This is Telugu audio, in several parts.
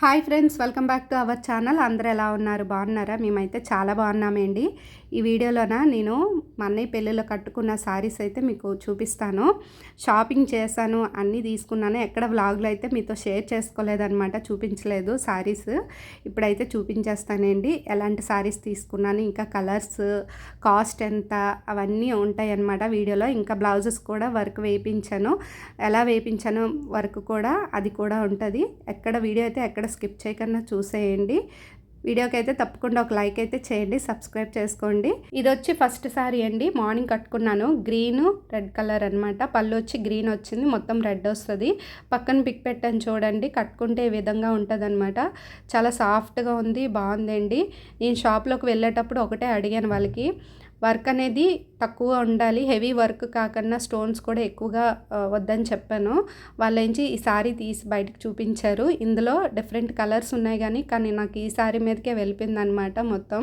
Hi friends welcome back to our channel. అందరూ ఎలా ఉన్నారు? బాగున్నారా? మేమైతే చాలా బాగున్నామండి. ఈ వీడియోలోన నేను మా అన్నయ్య పెళ్ళిలో కట్టుకున్న శారీస్ అయితే మీకు చూపిస్తాను. షాపింగ్ చేశాను అన్నీ తీసుకున్నాను. ఎక్కడ వ్లాగ్లో అయితే మీతో షేర్ చేసుకోలేదనమాట చూపించలేదు శారీస్ ఇప్పుడైతే చూపించేస్తానండి. ఎలాంటి శారీస్ తీసుకున్నాను ఇంకా కలర్స్ కాస్ట్ ఎంత అవన్నీ ఉంటాయన్నమాట వీడియోలో. ఇంకా బ్లౌజెస్ కూడా వర్క్ వేయించాను ఎలా వేయించాను వర్క్ కూడా అది కూడా ఉంటుంది. ఎక్కడ వీడియో అయితే ఎక్కడ స్కిప్ చేయకుండా చూసేయండి. వీడియోకి అయితే తప్పకుండా ఒక లైక్ అయితే చేయండి సబ్స్క్రైబ్ చేసుకోండి. ఇది వచ్చి ఫస్ట్ సారీ అండి. మార్నింగ్ కట్టుకున్నాను. గ్రీన్ రెడ్ కలర్ అనమాట పళ్ళు వచ్చి గ్రీన్ వచ్చింది. మొత్తం రెడ్ వస్తుంది. పక్కన పిక్ పెట్టాను చూడండి. కట్టుకుంటే ఈ విధంగా ఉంటుంది చాలా సాఫ్ట్గా ఉంది. బాగుందండి. నేను షాప్లోకి వెళ్ళేటప్పుడు ఒకటే అడిగాను వాళ్ళకి. వర్క్ అనేది తక్కువ ఉండాలి. హెవీ వర్క్ కాకుండా స్టోన్స్ కూడా ఎక్కువగా వద్దని చెప్పాను. వాళ్ళేంచి ఈ సారీ తీసి బయటకు చూపించారు. ఇందులో డిఫరెంట్ కలర్స్ ఉన్నాయి కానీ కానీ నాకు ఈ సారీ మీదకే వెళ్ళిపోయింది అనమాట మొత్తం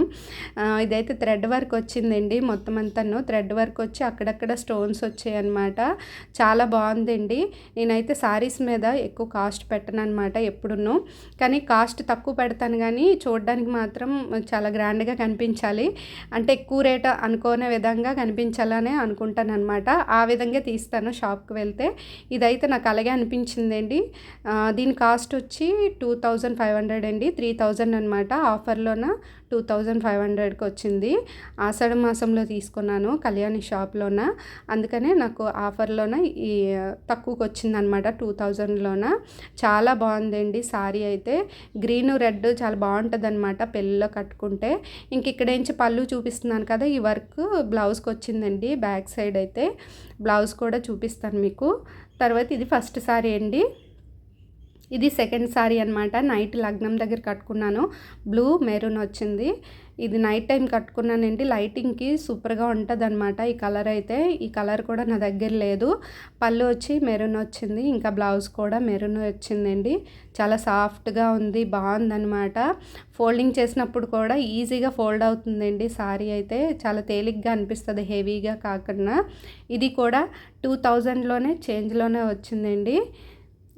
ఇదైతే థ్రెడ్ వర్క్ వచ్చిందండి మొత్తం అంతాను. థ్రెడ్ వర్క్ వచ్చి అక్కడక్కడ స్టోన్స్ వచ్చాయి అనమాట చాలా బాగుందండి. నేనైతే సారీస్ మీద ఎక్కువ కాస్ట్ పెట్టను అనమాట ఎప్పుడును. కానీ కాస్ట్ తక్కువ పెడతాను కానీ చూడడానికి మాత్రం చాలా గ్రాండ్గా కనిపించాలి. అంటే ఎక్కువ రేట్ అనుకోనే విధంగా కనిపించాలనే అనుకుంటాను అనమాట ఆ విధంగా తీస్తాను షాప్కి వెళ్తే. ఇదైతే నాకు అలాగే అనిపించిందండి. దీని కాస్ట్ వచ్చి టూ థౌజండ్ ఫైవ్ హండ్రెడ్ అండి. త్రీ థౌజండ్ అనమాట ఆఫర్లోన టూ థౌజండ్ ఫైవ్ హండ్రెడ్కి వచ్చింది. ఆషాఢ మాసంలో తీసుకున్నాను కళ్యాణి షాప్లోన. అందుకనే నాకు ఆఫర్లోన ఈ తక్కువకి వచ్చిందనమాట టూ థౌజండ్లోన. చాలా బాగుందండి సారీ అయితే. గ్రీన్ రెడ్ చాలా బాగుంటుంది అనమాట పెళ్ళిలో కట్టుకుంటే. ఇంక ఇక్కడ నుంచి పళ్ళు చూపిస్తున్నాను కదా ఈ వర్క్ బ్లౌజ్కి వచ్చిందండి బ్యాక్ సైడ్ అయితే. బ్లౌజ్ కూడా చూపిస్తాను మీకు. తర్వాత ఇది ఫస్ట్ సారీ అండి. ఇది సెకండ్ సారీ అనమాట నైట్ లగ్నం దగ్గర కట్టుకున్నాను. బ్లూ మెరూన్ వచ్చింది. ఇది నైట్ టైం కట్టుకున్నానండి. లైటింగ్కి సూపర్గా ఉంటుంది అనమాట ఈ కలర్ అయితే. ఈ కలర్ కూడా నా దగ్గర లేదు. పళ్ళు వచ్చి మెరూన్ వచ్చింది. ఇంకా బ్లౌజ్ కూడా మెరూన్ వచ్చిందండి. చాలా సాఫ్ట్గా ఉంది. బాగుందనమాట ఫోల్డింగ్ చేసినప్పుడు కూడా ఈజీగా ఫోల్డ్ అవుతుందండి సారీ అయితే. చాలా తేలిగ్గా అనిపిస్తుంది. హెవీగా కాకుండా. ఇది కూడా టూ థౌజండ్లోనే చేంజ్లోనే వచ్చిందండి.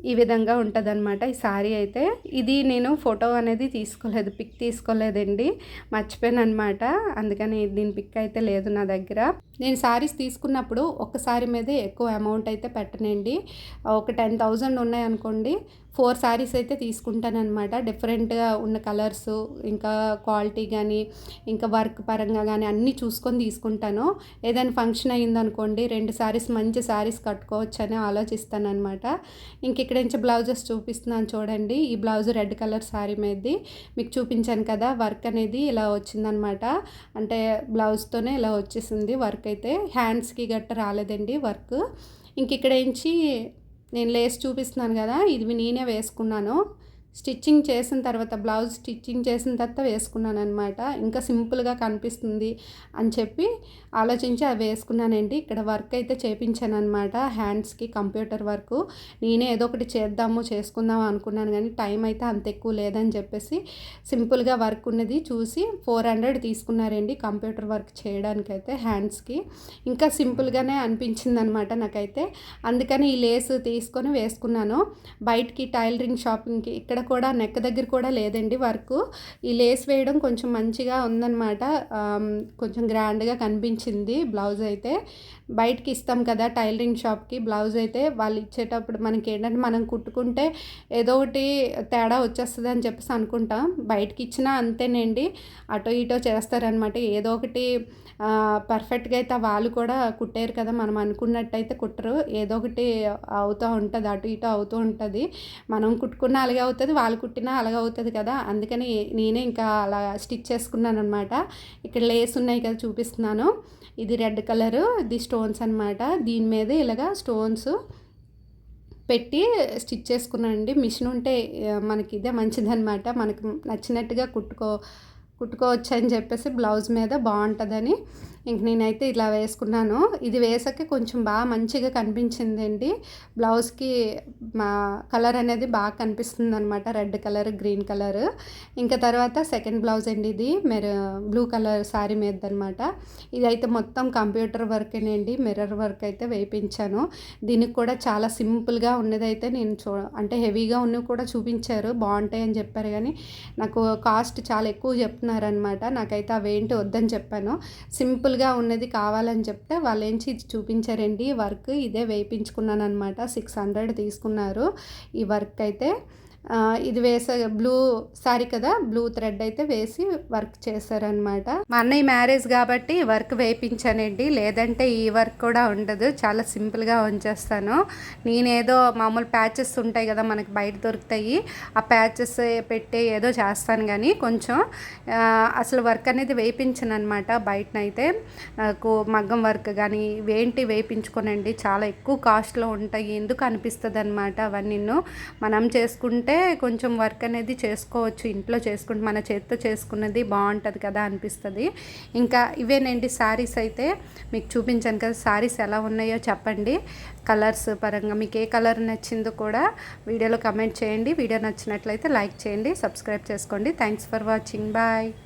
ఈ విధంగా ఉంటుంది అనమాట ఈ సారీ అయితే ఇది నేను ఫోటో అనేది తీసుకోలేదు పిక్ తీసుకోలేదండి. మర్చిపోయాను అనమాట అందుకని దీని పిక్ అయితే లేదు నా దగ్గర. నేను శారీస్ తీసుకున్నప్పుడు ఒక సారీ మీదే ఎక్కువ అమౌంట్ అయితే పెట్టనండి. ఒక టెన్ థౌజండ్ ఉన్నాయనుకోండి ఫోర్ శారీస్ అయితే తీసుకుంటానమాట డిఫరెంట్గా ఉన్న కలర్స్ ఇంకా క్వాలిటీ కానీ ఇంకా వర్క్ పరంగా కానీ అన్నీ చూసుకొని తీసుకుంటాను. ఏదైనా ఫంక్షన్ అయ్యిందనుకోండి రెండు శారీస్ మంచి శారీస్ కట్టుకోవచ్చు అని ఆలోచిస్తానమాట ఇంక ఇక్కడ నుంచి బ్లౌజెస్ చూపిస్తున్నాను చూడండి. ఈ బ్లౌజ్ రెడ్ కలర్ శారీ మీద. మీకు చూపించాను కదా వర్క్ అనేది ఇలా వచ్చిందనమాట అంటే బ్లౌజ్తోనే ఇలా వచ్చేసింది వర్క్ అయితే హ్యాండ్స్కి గట్ట రాలేదండి వర్క్. ఇంక ఇక్కడ నుంచి నేను లేస్ చూపిస్తున్నాను కదా ఇది నేనే వేసుకున్నాను. స్టిచ్చింగ్ చేసిన తర్వాత బ్లౌజ్ స్టిచ్చింగ్ చేసిన తర్వాత వేసుకున్నాను అనమాట ఇంకా సింపుల్గా కనిపిస్తుంది అని చెప్పి ఆలోచించి అవి వేసుకున్నానండి. ఇక్కడ వర్క్ అయితే చేపించాను అనమాట హ్యాండ్స్కి కంప్యూటర్ వర్క్. నేనే ఏదో ఒకటి చేద్దాము చేసుకుందాము అనుకున్నాను కానీ టైం అయితే అంత ఎక్కువ లేదని చెప్పేసి సింపుల్గా వర్క్ ఉన్నది. చూసి ఫోర్ హండ్రెడ్ తీసుకున్నారండి కంప్యూటర్ వర్క్ చేయడానికైతే హ్యాండ్స్కి. ఇంకా సింపుల్గానే అనిపించింది అనమాట నాకైతే. అందుకని ఈ లేస్ తీసుకొని వేసుకున్నాను. బయటికి టైలరింగ్ షాపింగ్కి ఇక్కడ కూడా నెక్ దగ్గర కూడా లేదండి వర్క్. ఈ లేస్ వేయడం కొంచెం మంచిగా ఉందన్నమాట. కొంచెం గ్రాండ్గా కనిపించింది బ్లౌజ్ అయితే. బయటకి ఇస్తాం కదా టైలరింగ్ షాప్కి బ్లౌజ్ అయితే. వాళ్ళు ఇచ్చేటప్పుడు మనకి ఏంటంటే మనం కుట్టుకుంటే ఏదో ఒకటి తేడా వచ్చేస్తుంది అని చెప్పేసి అనుకుంటాం. బయటకి ఇచ్చినా అంతేనండి. అటో ఇటో చేస్తారనమాట ఏదో ఒకటి పర్ఫెక్ట్గా అయితే వాళ్ళు కూడా కుట్టారు కదా మనం అనుకున్నట్టయితే కుట్టరు. ఏదో ఒకటి అవుతూ ఉంటుంది అటు ఇటు అవుతూ ఉంటుంది. మనం కుట్టుకున్న అలాగే అవుతుంది వాళ్ళు కుట్టినా అలాగ అవుతుంది కదా. అందుకని నేనే ఇంకా అలా స్టిచ్ చేసుకున్నాను అనమాట ఇక్కడ లేస్ ఉన్నాయి కదా చూపిస్తున్నాను. ఇది రెడ్ కలరు ఇది స్టోన్స్ అనమాట దీని మీద ఇలాగా స్టోన్స్ పెట్టి స్టిచ్ చేసుకున్నానండి. మిషన్ ఉంటే మనకి ఇదే మంచిదనమాట మనకు నచ్చినట్టుగా కుట్టుకో కుట్టుకోవచ్చు అని చెప్పేసి బ్లౌజ్ మీద బాగుంటుందని ఇంక నేనైతే ఇలా వేసుకున్నాను. ఇది వేసాక కొంచెం బాగా మంచిగా కనిపించిందండి. బ్లౌజ్కి మా కలర్ అనేది బాగా కనిపిస్తుంది అనమాట రెడ్ కలర్ గ్రీన్ కలర్. ఇంకా తర్వాత సెకండ్ బ్లౌజ్ అండి ఇది. మెర బ్లూ కలర్ శారీ మీద అనమాట ఇదైతే మొత్తం కంప్యూటర్ వర్కేనండి. మిర్రర్ వర్క్ అయితే వేయించాను దీనికి కూడా చాలా సింపుల్గా ఉన్నదైతే నేను చూ అంటే హెవీగా ఉన్నవి కూడా చూపించారు. బాగుంటాయి అని చెప్పారు కానీ నాకు కాస్ట్ చాలా ఎక్కువ చెప్తున్నారనమాట నాకైతే అవేంటి వద్దని చెప్పాను. సింపుల్గా ఉన్నది కావాలని చెప్తే వాళ్ళు ఏంచి చూపించారండి? వర్క్ ఇదే వేయించుకున్నాను అనమాట సిక్స్ హండ్రెడ్ తీసుకున్నారు. ఈ వర్క్ అయితే ఇది వేసే బ్లూ సారీ కదా బ్లూ థ్రెడ్ అయితే వేసి వర్క్ చేశారనమాట మా అన్నయ్య మ్యారేజ్ కాబట్టి వర్క్ వేయించానండి లేదంటే ఈ వర్క్ కూడా ఉండదు చాలా సింపుల్గా ఉంచేస్తాను. నేనేదో మామూలు ప్యాచెస్ ఉంటాయి కదా మనకి బయట దొరుకుతాయి ఆ ప్యాచెస్ పెట్టి ఏదో చేస్తాను కానీ కొంచెం అసలు వర్క్ అనేది వేయించను అనమాట బయటనైతే. నాకు మగ్గం వర్క్ కానీ వేంటి వేయించుకోనండి చాలా ఎక్కువ కాస్ట్లో ఉంటాయి ఎందుకు అనిపిస్తుంది అనమాట అవన్నీ. మనం చేసుకుంటే కొంచెం వర్క్ అనేది చేసుకోవచ్చు ఇంట్లో చేసుకుంటే మన చేతితో చేసుకున్నది బాగుంటుంది కదా అనిపిస్తుంది. ఇంకా ఇవేనండి శారీస్ అయితే మీకు చూపించాను కదా శారీస్ ఎలా ఉన్నాయో చెప్పండి. కలర్స్ పరంగా మీకు ఏ కలర్ నచ్చిందో కూడా వీడియోలో కమెంట్ చేయండి. వీడియో నచ్చినట్లయితే లైక్ చేయండి సబ్స్క్రైబ్ చేసుకోండి. Thanks for watching bye